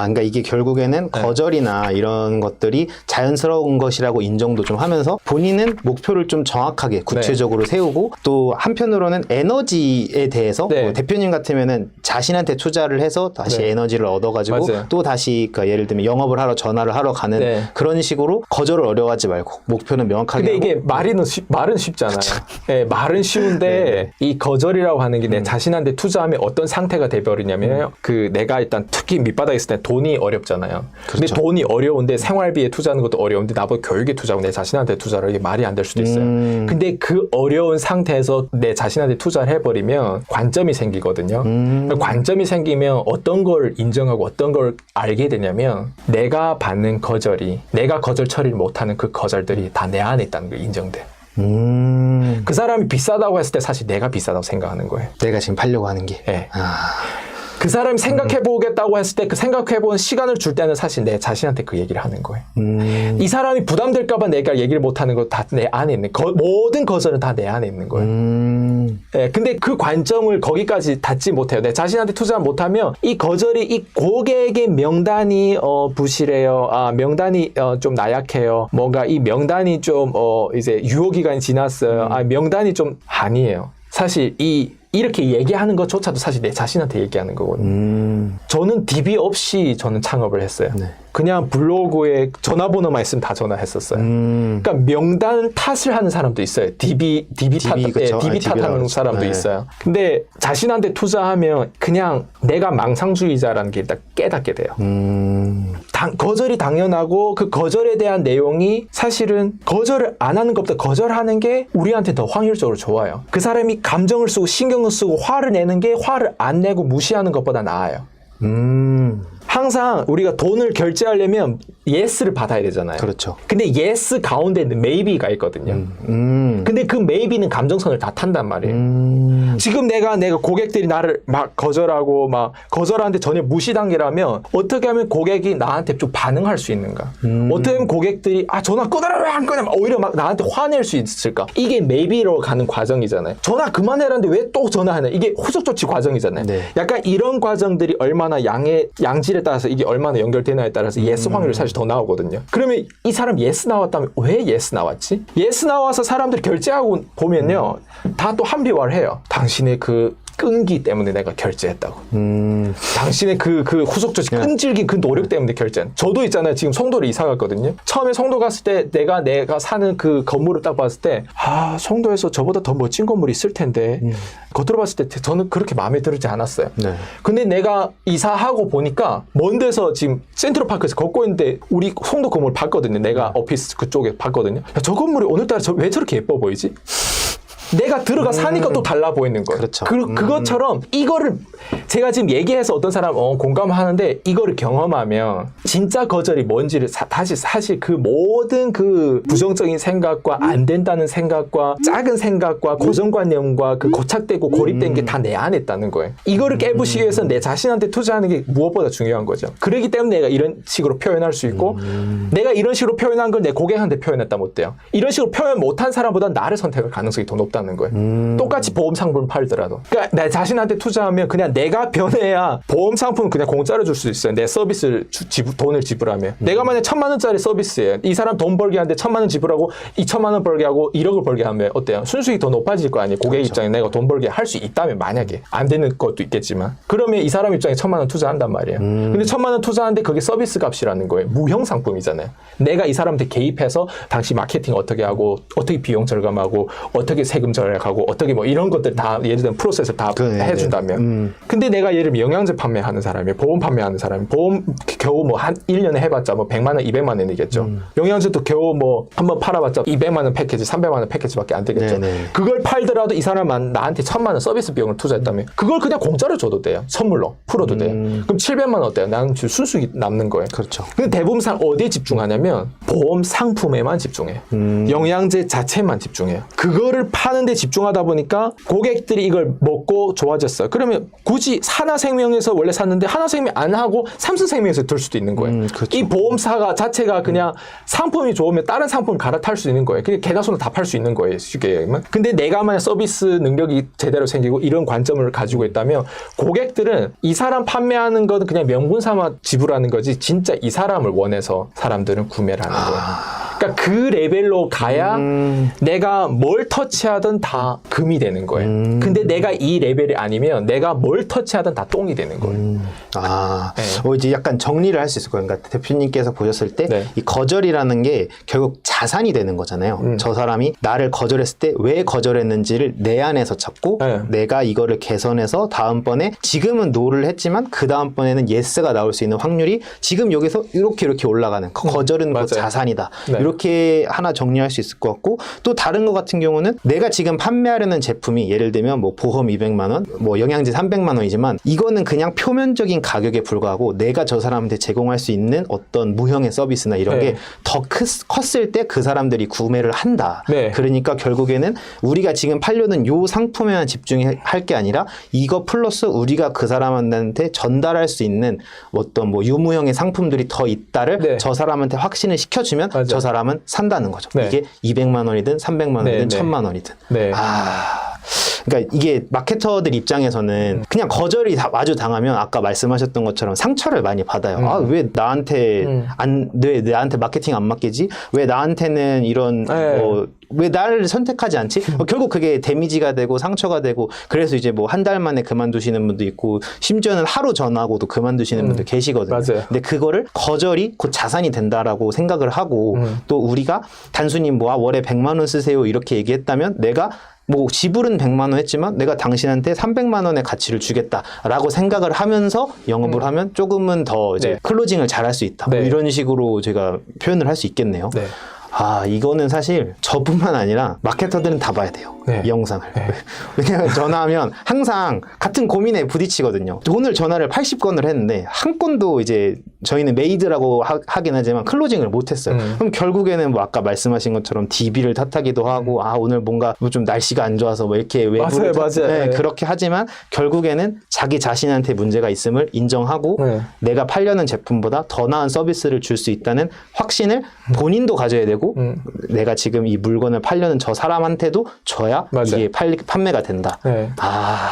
아, 그러니까 이게 결국에는 네. 거절이나 이런 것들이 자연스러운 것이라고 인정도 좀 하면서 본인은 목표를 좀 정확하게 구체적으로 세우고 또 한편으로는 에너지에 대해서 네. 뭐 대표님 같으면은 자신한테 투자를 해서 다시 네. 에너지를 얻어가지고 맞아요. 또 다시 그러니까 예를 들면 영업을 하러 전화를 하러 가는 네. 그런 식으로 거절을 어려워하지 말고 목표는 명확하게 근데 이게 말은 쉽, 말은 쉽잖아요. 예, 말은 쉬운데 이 거절이라고 하는 게내 자신한테 투자하면 어떤 상태가 돼버리냐면 그 내가 일단 특히 밑바닥에 있을 때 돈이 어렵잖아요. 근데 그렇죠. 돈이 어려운데 생활비에 투자하는 것도 어려운데 나보고 교육에 투자하고 내 자신한테 투자를 이게 말이 안 될 수도 있어요. 음. 근데 그 어려운 상태에서 내 자신한테 투자를 해버리면 관점이 생기거든요. 음. 관점이 생기면 어떤 걸 인정하고 어떤 걸 알게 되냐면 내가 받는 거절이 내가 거절 처리를 못하는 그 거절들이 다 내 안에 있다는 거 인정돼. 음, 그 사람이 비싸다고 했을 때 사실 내가 비싸다고 생각하는 거예요. 내가 지금 팔려고 하는 게 예. 아, 그 사람이 생각해 보겠다고 했을 때 그 생각해 보는 시간을 줄 때는 사실 내 자신한테 그 얘기를 하는 거예요. 음, 이 사람이 부담될까봐 내가 얘기를 못 하는 거 다 내 안에 있는 거, 모든 거절은 다 내 안에 있는 거예요. 음, 예, 근데 그 관점을 거기까지 닿지 못해요. 내 자신한테 투자 못하면 이 거절이 이 고객의 명단이 어, 부실해요. 아, 명단이 어, 좀 나약해요. 뭔가 이 명단이 좀 어, 이제 유효 기간이 지났어요. 아, 명단이 좀 아니에요. 사실 이 이렇게 얘기하는 것조차도 사실 내 자신한테 얘기하는 거거든요. 음, 저는 DB 없이 저는 창업을 했어요. 네. 그냥 블로그에 전화번호만 있으면 다 전화했었어요. 음, 그러니까 명단 탓을 하는 사람도 있어요. DB DB 탓, DB, 예. DB 아, 라고 탓하는. 사람도 네. 있어요. 근데 자신한테 투자하면 그냥 내가 망상주의자라는 게 일단 깨닫게 돼요. 음, 당- 거절이 당연하고 그 거절에 대한 내용이 사실은 거절을 안 하는 것보다 거절하는 게 우리한테 더 확률적으로 좋아요. 그 사람이 감정을 쓰고 신경을 쓰고 화를 내는 게 화를 안 내고 무시하는 것보다 나아요. 음, 항상 우리가 돈을 결제하려면 예스를 받아야 되잖아요. 그렇죠. 근데 예스 가운데 는 maybe가 있거든요. 음, 근데 그 maybe는 감정선을 다 탄단 말이에요. 음, 지금 내가 내가 고객들이 나를 막 거절하고 막 거절하는데 전혀 무시 단계라면 어떻게 하면 고객이 나한테 좀 반응할 수 있는가? 어떻게 하면 고객들이 아 전화 끊어라 왜 안 끊어? 막 오히려 막 나한테 화낼 수 있을까? 이게 maybe로 가는 과정이잖아요. 전화 그만해라는데 왜 또 전화하냐? 이게 후속 조치 과정이잖아요. 네. 약간 이런 과정들이 얼마나 양의 양질에 따라서 이게 얼마나 연결되나에 따라서 예스 확률이 사실 더 나오거든요. 그러면 이 사람 예스 나왔다면 왜 예스 나왔지? 예스 나와서 사람들이 결제하고 보면요. 다또 한비화를 해요. 당신 의 그 끈기 때문에 내가 결제했다고. 음, 당신의 그, 그 후속 조치, 끈질긴 그 노력 때문에 결제한. 저도 있잖아요. 지금 송도를 이사 갔거든요. 처음에 송도 갔을 때 내가 내가 사는 그 건물을 딱 봤을 때, 아, 송도에서 저보다 더 멋진 건물이 있을 텐데, 겉으로 봤을 때 저는 그렇게 마음에 들지 않았어요. 네. 근데 내가 이사하고 보니까 먼 데서 지금 센트럴파크에서 걷고 있는데 우리 송도 건물 봤거든요. 내가 오피스 그쪽에 봤거든요. 야, 저 건물이 오늘따라 저, 왜 저렇게 예뻐 보이지? 내가 들어가 사니까 또 달라 보이는 거예요. 그렇죠. 그, 그것처럼 이거를 제가 지금 얘기해서 어떤 사람 어, 공감하는데 이거를 경험하면 진짜 거절이 뭔지를 사, 다시 사실 그 모든 그 부정적인 생각과 안 된다는 생각과 작은 생각과 고정관념과 그 고착되고 고립된 게 다 내 안에 있다는 거예요. 이거를 깨부시기 위해서 내 자신한테 투자하는 게 무엇보다 중요한 거죠. 그렇기 때문에 내가 이런 식으로 표현할 수 있고 내가 이런 식으로 표현한 걸 내 고객한테 표현했다면 어때요? 이런 식으로 표현 못한 사람보다 나를 선택할 가능성이 더 높다는 거예요. 똑같이 보험 상품 팔더라도. 그러니까 내 자신한테 투자하면 그냥 내가 변해야 보험 상품은 그냥 공짜로 줄 수 있어요. 내 서비스를 주- 지불, 돈을 지불하면. 내가 만약 천만 원짜리 서비스예요. 이 사람 돈 벌게 하는데 천만 원 지불하고 이천만 원 벌게 하고 1억을 벌게 하면 어때요? 순수익이 더 높아질 거 아니에요. 고객 입장에 내가 돈 벌게 할 수 있다면 만약에 안 되는 것도 있겠지만 그러면 이 사람 입장에 천만 원 투자한단 말이에요. 근데 천만 원 투자하는데 그게 서비스 값이라는 거예요. 무형 상품이잖아요. 내가 이 사람한테 개입해서 당시 마케팅 어떻게 하고 어떻게 비용 절감하고 어떻게 세금 절약하고 어떻게 뭐 이런 것들 다 예를 들면 프로세스 다 그, 네, 해준다면 음. 근데 내가 예를 들면 영양제 판매하는 사람이 보험 판매하는 사람이 보험 겨우 뭐한 1년에 해봤자 뭐 100만 원, 200만 원이겠죠. 음. 영양제도 겨우 뭐 한번 팔아봤자 200만 원 패키지, 300만 원 패키지밖에 안 되겠죠. 네네. 그걸 팔더라도 이 사람은 나한테 천만 원 서비스 비용을 투자했다면 그걸 그냥 공짜로 줘도 돼요. 선물로 풀어도 돼요. 그럼 700만 원 어때요? 나는 순수익이 남는 거예요. 음. 그렇죠. 근데 대부분 사람 어디에 집중하냐면 보험 상품에만 집중해요. 영양제 자체만 집중해요. 그거를 파는 파는데 집중하다 보니까 고객들이 이걸 먹고 좋아졌어요. 그러면 굳이 하나생명에서 원래 샀는데 하나생명 안 하고 삼성생명에서 들 수도 있는 거예요. 음, 그렇죠. 이 보험사가 자체가 그냥 상품이 좋으면 다른 상품을 갈아탈 수 있는 거예요. 그냥 계좌손을 다팔 수 있는 거예요. 쉽게 얘기하면. 근데 내가 만약 서비스 능력이 제대로 생기고 이런 관점을 가지고 있다면 고객들은 이 사람 판매하는 거는 그냥 명분 삼아 지불하는 거지 진짜 이 사람을 원해서 사람들은 구매를 하는 거예요. 그러니까 그 레벨로 가야 내가 뭘 터치하든 다 금이 되는 거예요. 근데 내가 이 레벨이 아니면 내가 뭘 터치하든 다 똥이 되는 거예요. 아, 네. 어, 이제 약간 정리를 할 수 있을 거예요. 그러니까 대표님께서 보셨을 때이 네. 거절이라는 게 결국 자산이 되는 거잖아요. 음. 저 사람이 나를 거절했을 때 왜 거절했는지를 내 안에서 찾고 네. 내가 이거를 개선해서 다음번에 지금은 노를 했지만 그 다음번에는 예스가 나올 수 있는 확률이 지금 여기서 이렇게 이렇게 올라가는 거- 거절은 그 음. 맞아요. 자산이다. 네. 이렇게 하나 정리할 수 있을 것 같고 또 다른 것 같은 경우는 내가 지금 판매하려는 제품이 예를 들면 뭐 보험 200만 원, 뭐 영양제 300만 원이지만 이거는 그냥 표면적인 가격에 불과하고 내가 저 사람한테 제공할 수 있는 어떤 무형의 서비스나 이런 네. 게더 컸을 때 그 사람들이 구매를 한다. 네. 그러니까 결국에는 우리가 지금 팔려는 요 상품에만 집중할 게 아니라 이거 플러스 우리가 그 사람한테 전달할 수 있는 어떤 뭐 유무형의 상품들이 더 있다를 네. 저 사람한테 확신을 시켜주면 맞아요. 저 사람 은 산다는 거죠. 네. 이게 200만 원이든 300만 원이든 네, 네. 1000만 원이든. 네. 아. 그러니까 이게 마케터들 입장에서는 그냥 거절이 다- 마주 당하면 아까 말씀하셨던 것처럼 상처를 많이 받아요. 아, 왜 나한테 음. 안, 왜 나한테 마케팅 안 맡기지? 왜 나한테는 이런, 네. 어, 왜 나를 선택하지 않지? 어, 결국 그게 데미지가 되고 상처가 되고 그래서 이제 뭐 한 달 만에 그만두시는 분도 있고 심지어는 하루 전하고도 그만두시는 분들 계시거든요. 음. 맞아요. 근데 그거를 거절이 곧 자산이 된다라고 생각을 하고 음. 또 우리가 단순히 뭐 아, 월에 100만 원 쓰세요 이렇게 얘기했다면 내가 뭐 지불은 100만 원 했지만 내가 당신한테 300만 원의 가치를 주겠다라고 생각을 하면서 영업을 하면 조금은 더 이제 음. 네. 클로징을 잘할 수 있다. 뭐 네. 이런 식으로 제가 표현을 할 수 있겠네요. 네. 아, 이거는 사실 저뿐만 아니라 마케터들은 다 봐야 돼요. 네. 이 영상을. 왜냐하면 전화하면 항상 같은 고민에 부딪히거든요. 오늘 전화를 80건을 했는데 한 건도 이제 저희는 메이드라고 하, 긴 하지만 클로징을 못 했어요. 음. 그럼 결국에는 뭐 아까 말씀하신 것처럼 DB를 탓하기도 하고 아 오늘 뭔가 뭐 좀 날씨가 안 좋아서 뭐 이렇게 외부를 맞아요, 탓- 맞아요. 네, 네. 그렇게 하지만 결국에는 자기 자신한테 문제가 있음을 인정하고 네. 내가 팔려는 제품보다 더 나은 서비스를 줄 수 있다는 확신을 본인도 가져야 되고 음. 내가 지금 이 물건을 팔려는 저 사람한테도 줘야 맞아요. 이게 팔, 판매가 된다. 네. 아